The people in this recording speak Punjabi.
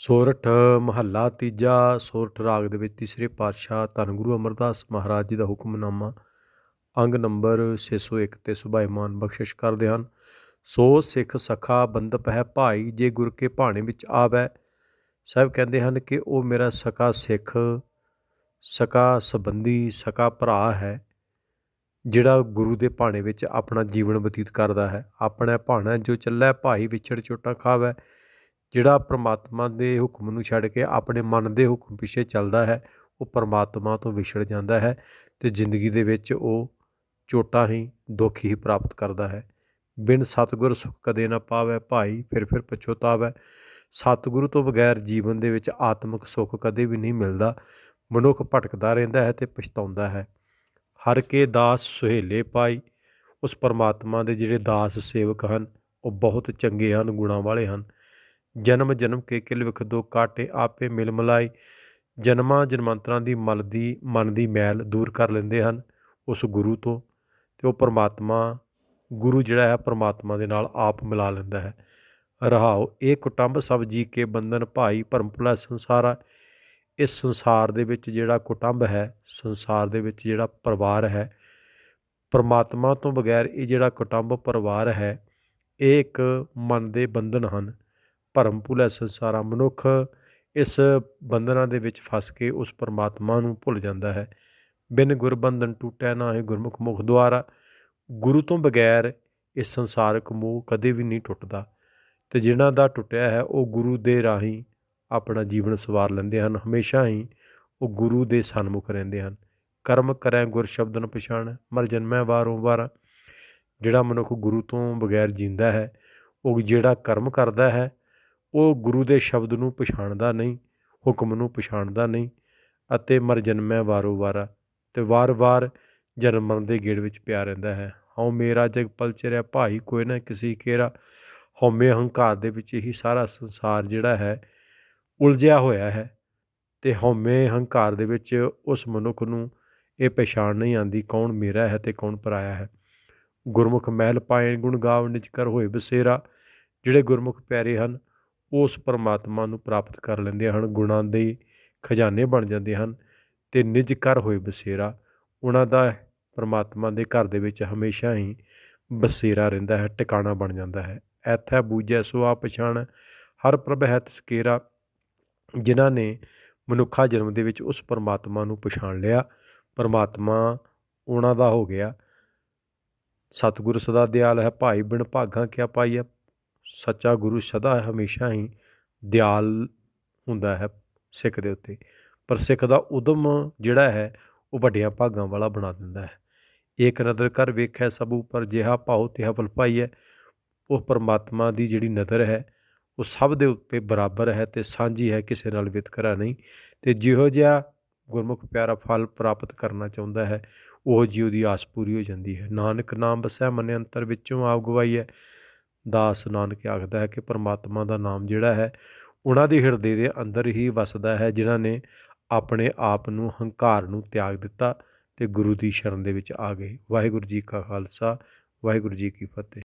ਸੋਰਠ ਮਹੱਲਾ ਤੀਜਾ, ਸੋਰਠ ਰਾਗ ਦੇ ਵਿੱਚ ਤੀਸਰੇ ਪਾਤਸ਼ਾਹ ਧੰਨ ਗੁਰੂ ਅਮਰਦਾਸ ਮਹਾਰਾਜ ਜੀ ਦਾ ਹੁਕਮਨਾਮਾ, ਅੰਗ ਨੰਬਰ 601 ਤੇ ਸੁਭਾਈਮਾਨ ਬਖਸ਼ਿਸ਼ ਕਰਦੇ ਹਨ। ਸੋ ਸਿੱਖ ਸਖਾ ਬੰਦਪ ਹੈ ਭਾਈ, ਜੇ ਗੁਰ ਕੇ ਭਾਣੇ ਵਿੱਚ ਆਵੈ। ਸਾਹਿਬ ਕਹਿੰਦੇ ਹਨ ਕਿ ਉਹ ਮੇਰਾ ਸਕਾ ਸਿੱਖ ਸਕਾ ਸੰਬੰਧੀ ਸਕਾ ਭਰਾ ਹੈ, ਜਿਹੜਾ ਗੁਰੂ ਦੇ ਭਾਣੇ ਵਿੱਚ ਆਪਣਾ ਜੀਵਨ ਬਤੀਤ ਕਰਦਾ ਹੈ। ਆਪਣਾ ਭਾਣਾ ਜੋ ਚੱਲੈ, ਭਾਈ ਵਿਛੜ ਚੋਟਾ ਖਾਵੈ। ਜਿਹੜਾ ਪਰਮਾਤਮਾ ਦੇ ਹੁਕਮ ਨੂੰ ਛੱਡ ਕੇ ਆਪਣੇ ਮਨ ਦੇ ਹੁਕਮ ਪਿੱਛੇ ਚੱਲਦਾ ਹੈ, ਉਹ ਪਰਮਾਤਮਾ ਤੋਂ ਵਿਛੜ ਜਾਂਦਾ ਹੈ ਤੇ ਜ਼ਿੰਦਗੀ ਦੇ ਵਿੱਚ ਉਹ ਚੋਟਾਂ ਹੀ ਦੁੱਖ ਹੀ ਪ੍ਰਾਪਤ ਕਰਦਾ ਹੈ। ਬਿਨ ਸਤਿਗੁਰ ਸੁਖ ਕਦੇ ਨਾ ਪਾਵੇ ਭਾਈ, ਫਿਰ ਫਿਰ ਪਛੋਤਾਵੇ। ਸਤਿਗੁਰੂ ਤੋਂ ਬਗੈਰ ਜੀਵਨ ਦੇ ਵਿੱਚ ਆਤਮਿਕ ਸੁੱਖ ਕਦੇ ਵੀ ਨਹੀਂ ਮਿਲਦਾ। ਮਨੁੱਖ ਭਟਕਦਾ ਰਹਿੰਦਾ ਹੈ ਤੇ ਪਛਤਾਉਂਦਾ ਹੈ। ਹਰ ਕੇ ਦਾਸ ਸੁਹੇਲੇ ਪਾਈ, ਉਸ ਪਰਮਾਤਮਾ ਦੇ ਜਿਹੜੇ ਦਾਸ ਸੇਵਕ ਹਨ, ਉਹ ਬਹੁਤ ਚੰਗੇ ਹਨ, ਗੁਣਾਂ ਵਾਲੇ ਹਨ। ਜਨਮ ਜਨਮ ਕੇ ਕਿਲ ਵਿਖ ਦੋ ਕਾਟੇ ਆਪੇ ਮਿਲ ਮਲਾਈ ਜਨਮਾਂ, ਜਨਮਾਂਤਰਾਂ ਦੀ ਮਲ ਦੀ, ਮਨ ਦੀ ਮੈਲ ਦੂਰ ਕਰ ਲੈਂਦੇ ਹਨ ਉਸ ਗੁਰੂ ਤੋਂ ਤੇ ਉਹ ਪਰਮਾਤਮਾ, ਗੁਰੂ ਜਿਹੜਾ ਹੈ ਪਰਮਾਤਮਾ ਦੇ ਨਾਲ ਆਪ ਮਿਲਾ ਲੈਂਦਾ ਹੈ। ਰਹਾਓ, ਇਹ ਕੁਟੰਬ ਸਭ ਜੀ ਕੇ ਬੰਧਨ ਭਾਈ ਭਰਮ ਭੁਲਾ ਸੰਸਾਰਾ। ਇਸ ਸੰਸਾਰ ਦੇ ਵਿੱਚ ਜਿਹੜਾ ਕੁਟੰਬ ਹੈ, ਸੰਸਾਰ ਦੇ ਵਿੱਚ ਜਿਹੜਾ ਪਰਿਵਾਰ ਹੈ, ਪਰਮਾਤਮਾ ਤੋਂ ਬਗੈਰ ਇਹ ਜਿਹੜਾ ਕੁਟੰਬ ਪਰਿਵਾਰ ਹੈ, ਇਹ ਇੱਕ ਮਨ ਦੇ ਬੰਧਨ ਹਨ। ਭਰਮ ਭੁਲਾ ਸੰਸਾਰਾ ਮਨੁੱਖ ਇਸ ਬੰਧਨਾਂ ਦੇ ਵਿੱਚ ਫਸ ਕੇ ਉਸ ਪਰਮਾਤਮਾ ਨੂੰ ਭੁੱਲ ਜਾਂਦਾ ਹੈ। ਬਿਨ ਗੁਰਬੰਧਨ ਟੁੱਟਿਆ ਨਾ ਹੈ ਗੁਰਮੁਖ ਮੁਖ ਦੁਆਰਾ। ਗੁਰੂ ਤੋਂ ਬਗੈਰ ਇਸ ਸੰਸਾਰਕ ਮੋਹ ਕਦੇ ਵੀ ਨਹੀਂ ਟੁੱਟਦਾ ਤੇ ਜਿਨ੍ਹਾਂ ਦਾ ਟੁੱਟਿਆ ਹੈ, ਉਹ ਗੁਰੂ ਦੇ ਰਾਹੀਂ ਆਪਣਾ ਜੀਵਨ ਸਵਾਰ ਲੈਂਦੇ ਹਨ। ਹਮੇਸ਼ਾ ਹੀ ਉਹ ਗੁਰੂ ਦੇ ਸਨਮੁਖ ਰਹਿੰਦੇ ਹਨ। ਕਰਮ ਕਰੈ ਗੁਰ ਸ਼ਬਦਨ ਪਛਾਣ, ਮਰ ਜਨਮੈ ਵਾਰੋਂ ਵਾਰ। ਜਿਹੜਾ ਮਨੁੱਖ ਗੁਰੂ ਤੋਂ ਬਗੈਰ ਜਿੰਦਾ ਹੈ, ਉਹ ਜਿਹੜਾ ਕਰਮ ਕਰਦਾ ਹੈ ਉਹ ਗੁਰੂ ਦੇ ਸ਼ਬਦ ਨੂੰ ਪਛਾਣਦਾ ਨਹੀਂ, ਹੁਕਮ ਨੂੰ ਪਛਾਣਦਾ ਨਹੀਂ ਅਤੇ ਮਰ ਜਨਮੈ ਵਾਰੋ ਵਾਰਾ ਤੇ ਵਾਰ-ਵਾਰ ਜਨਮ ਮਰਨ ਦੇ ਗੇੜ ਵਿੱਚ ਪਿਆ ਰਹਿੰਦਾ ਹੈ। ਹਉ ਮੇਰਾ ਜਗ ਪਲਚਰਿਆ ਭਾਈ ਕੋਈ ਨਾ ਕਿਸੇ ਕੇਰਾ। ਹਉਮੈ ਹੰਕਾਰ ਦੇ ਵਿੱਚ ਹੀ ਸਾਰਾ ਸੰਸਾਰ ਜਿਹੜਾ ਹੈ ਉਲਝਿਆ ਹੋਇਆ ਹੈ ਤੇ ਹਉਮੈ ਹੰਕਾਰ ਦੇ ਵਿੱਚ ਉਸ ਮਨੁੱਖ ਨੂੰ ਇਹ ਪਛਾਣ ਨਹੀਂ ਆਂਦੀ ਕੌਣ ਮੇਰਾ ਹੈ ਤੇ ਕੌਣ ਪਰਾਇਆ ਹੈ। ਗੁਰਮੁਖ ਮਹਿਲ ਪਾਏ ਗੁਣ ਗਾਵ ਨਿਜ ਕਰ ਹੋਏ ਬਸੇਰਾ, ਜਿਹੜੇ ਗੁਰਮੁਖ ਪਿਆਰੇ ਹਨ ਉਸ ਪਰਮਾਤਮਾ ਨੂੰ ਪ੍ਰਾਪਤ ਕਰ ਲੈਂਦੇ ਹਨ, ਗੁਣਾਂ ਦੇ ਖਜ਼ਾਨੇ ਬਣ ਜਾਂਦੇ ਹਨ ਤੇ ਨਿਜ ਕਰ ਹੋਏ ਬਸੇਰਾ, ਉਹਨਾਂ ਦਾ ਪਰਮਾਤਮਾ ਦੇ ਘਰ ਦੇ ਵਿੱਚ ਹਮੇਸ਼ਾ ਹੀ ਬਸੇਰਾ ਰਹਿੰਦਾ ਹੈ, ਟਿਕਾਣਾ ਬਣ ਜਾਂਦਾ ਹੈ। ਐਥੈ ਬੂਝੈ ਸੋ ਆ ਪਛਾਣ, ਹਰ ਪ੍ਰਭ ਹੈ ਤਸਕੇਰਾ ਜਿਨ੍ਹਾਂ ਨੇ ਮਨੁੱਖਾ ਜਨਮ ਦੇ ਵਿੱਚ ਉਸ ਪਰਮਾਤਮਾ ਨੂੰ ਪਛਾਣ ਲਿਆ। ਪਰਮਾਤਮਾ ਉਹਨਾਂ ਦਾ ਹੋ ਗਿਆ। ਸਤਿਗੁਰ ਸਦਾ ਦਿਆਲ ਹੈ, ਭਾਈ ਬਿਨ ਭਾਗਾ ਕਿਆ ਪਾਈਐ ਸੱਚਾ ਗੁਰੂ ਸਦਾ ਹਮੇਸ਼ਾ ਹੀ ਦਿਆਲ ਹੁੰਦਾ ਹੈ ਸਿੱਖ ਦੇ ਉੱਤੇ। ਪਰ ਸਿੱਖ ਦਾ ਉਦਮ ਜਿਹੜਾ ਹੈ, ਉਹ ਵੱਡਿਆਂ ਭਾਗਾਂ ਵਾਲਾ ਬਣਾ ਦਿੰਦਾ ਹੈ। ਏਕ ਨਦਰ ਕਰ ਵੇਖੈ ਸਭ ਉਪਰ ਜਿਹਾ ਭਾਉ ਤਿਹਾ ਫਲ ਹੈ ਉਹ ਪਰਮਾਤਮਾ ਦੀ ਜਿਹੜੀ ਨਜ਼ਰ ਹੈ, ਉਹ ਸਭ ਦੇ ਉੱਤੇ ਬਰਾਬਰ ਹੈ ਤੇ ਸਾਂਝੀ ਹੈ, ਕਿਸੇ ਨਾਲ ਵਿਤਕਰਾ ਨਹੀਂ। ਤੇ ਜਿਹੋ ਜਿਹਾ ਗੁਰਮੁਖ ਪਿਆਰਾ ਫਲ ਪ੍ਰਾਪਤ ਕਰਨਾ ਚਾਹੁੰਦਾ ਹੈ, ਉਹ ਜੀ ਉਹਦੀ ਆਸ ਪੂਰੀ ਹੋ ਜਾਂਦੀ ਹੈ। ਨਾਨਕ ਨਾਮ ਬਸੈ ਮਨ ਅੰਤਰ ਵਿੱਚੋਂ ਆਪ ਗਵਾਈ ਹੈ ਦਾਸ ਨਾਨਕ ਆਖਦਾ ਹੈ ਕਿ ਪਰਮਾਤਮਾ ਦਾ ਨਾਮ ਜਿਹੜਾ ਹੈ, ਉਹਨਾਂ ਦੇ ਹਿਰਦੇ ਦੇ ਅੰਦਰ ਹੀ ਵਸਦਾ ਹੈ, ਜਿਨ੍ਹਾਂ ਨੇ ਆਪਣੇ ਆਪ ਨੂੰ ਹੰਕਾਰ ਨੂੰ ਤਿਆਗ ਦਿੱਤਾ ਤੇ ਗੁਰੂ ਦੀ ਸ਼ਰਨ ਦੇ ਵਿੱਚ ਆ ਗਏ। ਵਾਹਿਗੁਰੂ ਜੀ ਕਾ ਖਾਲਸਾ, ਵਾਹਿਗੁਰੂ ਜੀ ਕੀ ਫਤਿਹ।